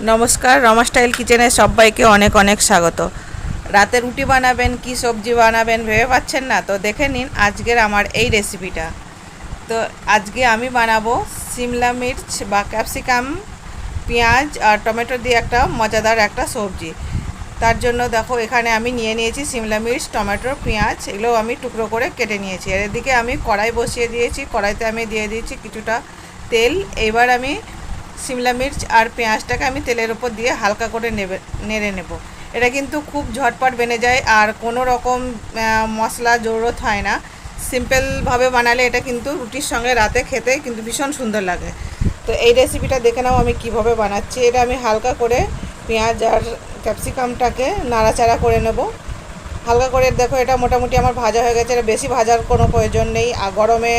নমস্কার, রমা স্টাইল কিচেনে সবাইকে অনেক অনেক স্বাগত। রাতে রুটি বানাবেন, কি সবজি বানাবেন ভেবে পাচ্ছেন না? তো দেখে নিন আজকের আমার এই রেসিপিটা তো আজকে আমি বানাবো সিমলা মির্চ বা ক্যাপসিকাম, পেঁয়াজ আর টমেটো দিয়ে একটা মজাদার একটা সবজি। তার জন্য দেখো, এখানে আমি নিয়ে নিয়েছি সিমলা মির্চ, টমেটো, পেঁয়াজ এগুলো আমি টুকরো করে কেটে নিয়েছি। আর এদিকে আমি কড়াই বসিয়ে দিয়েছি, কড়াইতে আমি দিয়ে দিয়েছি কিছুটা তেল। এবার আমি সিমলা মির্চ আর পেঁয়াজটাকে আমি তেলের উপর দিয়ে হালকা করে নেবে, নেড়ে নেব। এটা কিন্তু খুব ঝটপট বেনে যায় আর কোনো রকম মশলা জরুরত হয় না। সিম্পলভাবে বানালে এটা কিন্তু রুটির সঙ্গে রাতে খেতে কিন্তু ভীষণ সুন্দর লাগে। তো এই রেসিপিটা দেখে নাও আমি কীভাবে বানাচ্ছি। এটা আমি হালকা করে পেঁয়াজ আর ক্যাপসিকামটাকে নাড়াচাড়া করে নেব। হালকা করে দেখো এটা মোটামুটি আমার ভাজা হয়ে গেছে। এটা বেশি ভাজার কোনো প্রয়োজন নেই। আর গরমে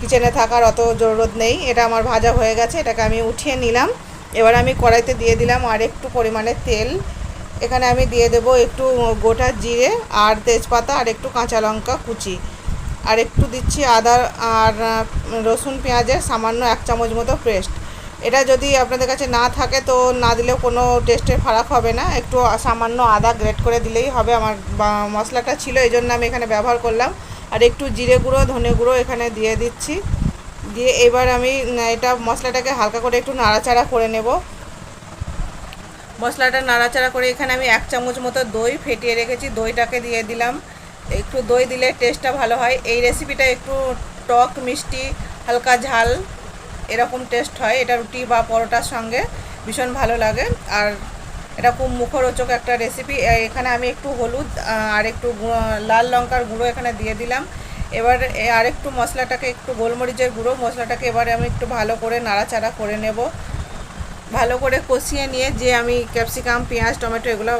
কিচেনে থাকার অত জরুরত নেই। এটা আমার ভাজা হয়ে গেছে, এটাকে আমি উঠিয়ে নিলাম। এবার আমি কড়াইতে দিয়ে দিলাম আর একটু পরিমাণে তেল। এখানে আমি দিয়ে দেব একটু গোটা জিরে আর তেজপাতা আর একটু কাঁচা লঙ্কা কুচি। আর একটু দিচ্ছি আদা আর রসুন পেঁয়াজের সামান্য এক চামচ মতো পেস্ট। এটা যদি আপনাদের কাছে না থাকে তো না দিলেও কোনো টেস্টের ফারাক হবে না। একটু সামান্য আদা গ্রেট করে দিলেই হবে। আমার মশলাটা ছিল, এই জন্য আমি এখানে ব্যবহার করলাম। আর একটু জিরে গুঁড়ো, ধনে গুঁড়ো এখানে দিয়ে দিচ্ছি। দিয়ে এবার আমি এটা মশলাটাকে হালকা করে একটু নাড়াচাড়া করে নেব। মশলাটা নাড়াচাড়া করে এখানে আমি এক চামচ মতো দই ফেটিয়ে রেখেছি। দইটাকে দিয়ে দিলাম। একটু দই দিলে টেস্টটা ভালো হয়। এই রেসিপিটা একটু টক, মিষ্টি, হালকা ঝাল, এরকম টেস্ট হয়। এটা রুটি বা পরোটার সঙ্গে ভীষণ ভালো লাগে। আর এটা খুব মুখরোচক একটা রেসিপি এখানে আমি একটু হলুদ আর একটু লাল লঙ্কার গুঁড়ো এখানে দিয়ে দিলাম। এবার আর একটু মশলাটাকে, একটু গোলমরিচের গুঁড়ো, মশলাটাকে এবারে আমি একটু ভালো করে নাড়াচাড়া করে নেব। ভালো করে কষিয়ে নিয়ে যে আমি ক্যাপসিকাম, পেঁয়াজ, টমেটো এগুলো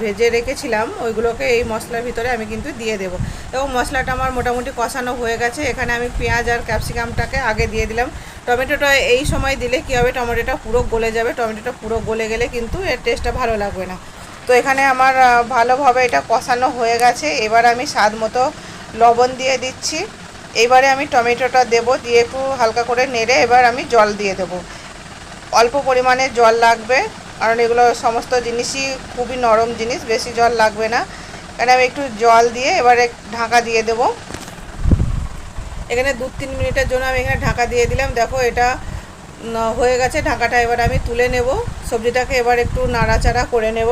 ভেজে রেখেছিলাম, ওইগুলোকে এই মশলার ভিতরে আমি কিন্তু দিয়ে দেবো। এবং মশলাটা আমার মোটামুটি কষানো হয়ে গেছে। এখানে আমি পেঁয়াজ আর ক্যাপসিকামটাকে আগে দিয়ে দিলাম। টমেটোটা এই সময় দিলে কী হবে? টমেটোটা পুরো গলে যাবে। টমেটোটা পুরো গলে গেলে কিন্তু এর টেস্টটা ভালো লাগবে না। তো এখানে আমার ভালোভাবে এটা কষানো হয়ে গেছে। এবার আমি স্বাদ মতো লবণ দিয়ে দিচ্ছি। এবারে আমি টমেটোটা দেবো, দিয়ে একটু হালকা করে নেড়ে এবার আমি জল দিয়ে দেবো। অল্প পরিমাণে জল লাগবে, কারণ এগুলো সমস্ত জিনিসই খুবই নরম জিনিস, বেশি জল লাগবে না। এখানে আমি একটু জল দিয়ে এবারে ঢাকা দিয়ে দেবো। এখানে দু তিন মিনিটের জন্য আমি এখানে ঢাকা দিয়ে দিলাম। দেখো এটা হয়ে গেছে। ঢাকাটা এবার আমি তুলে নেব। সবজিটাকে এবার একটু নাড়াচাড়া করে নেব।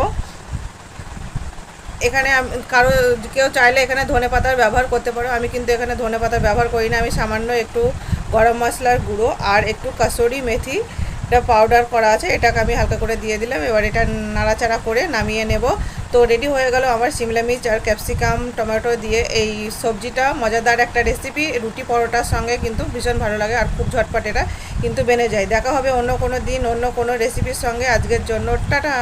এখানে কারও কেউ চাইলে এখানে ধনে পাতার ব্যবহার করতে পারো। আমি কিন্তু এখানে ধনে পাতার ব্যবহার করি না। আমি সামান্য একটু গরম মশলার গুঁড়ো আর একটু কাসুরি মেথি এটা পাউডার করা আছে, এটাকে আমি হালকা করে দিয়ে দিলাম, এবার এটা নাড়াচাড়া করে নামিয়ে নেব। তো রেডি হয়ে গেল আমার সিমলা মির্চ আর ক্যাপসিকাম, টমেটো দিয়ে এই সবজিটা। মজাদার একটা রেসিপি রুটি পরোটার সঙ্গে কিন্তু ভীষণ ভালো লাগে আর খুব ঝটপট এটা কিন্তু বেনে যায়। দেখা হবে অন্য কোনো দিন অন্য কোনো রেসিপির সঙ্গে। আজকের জন্য টাটা!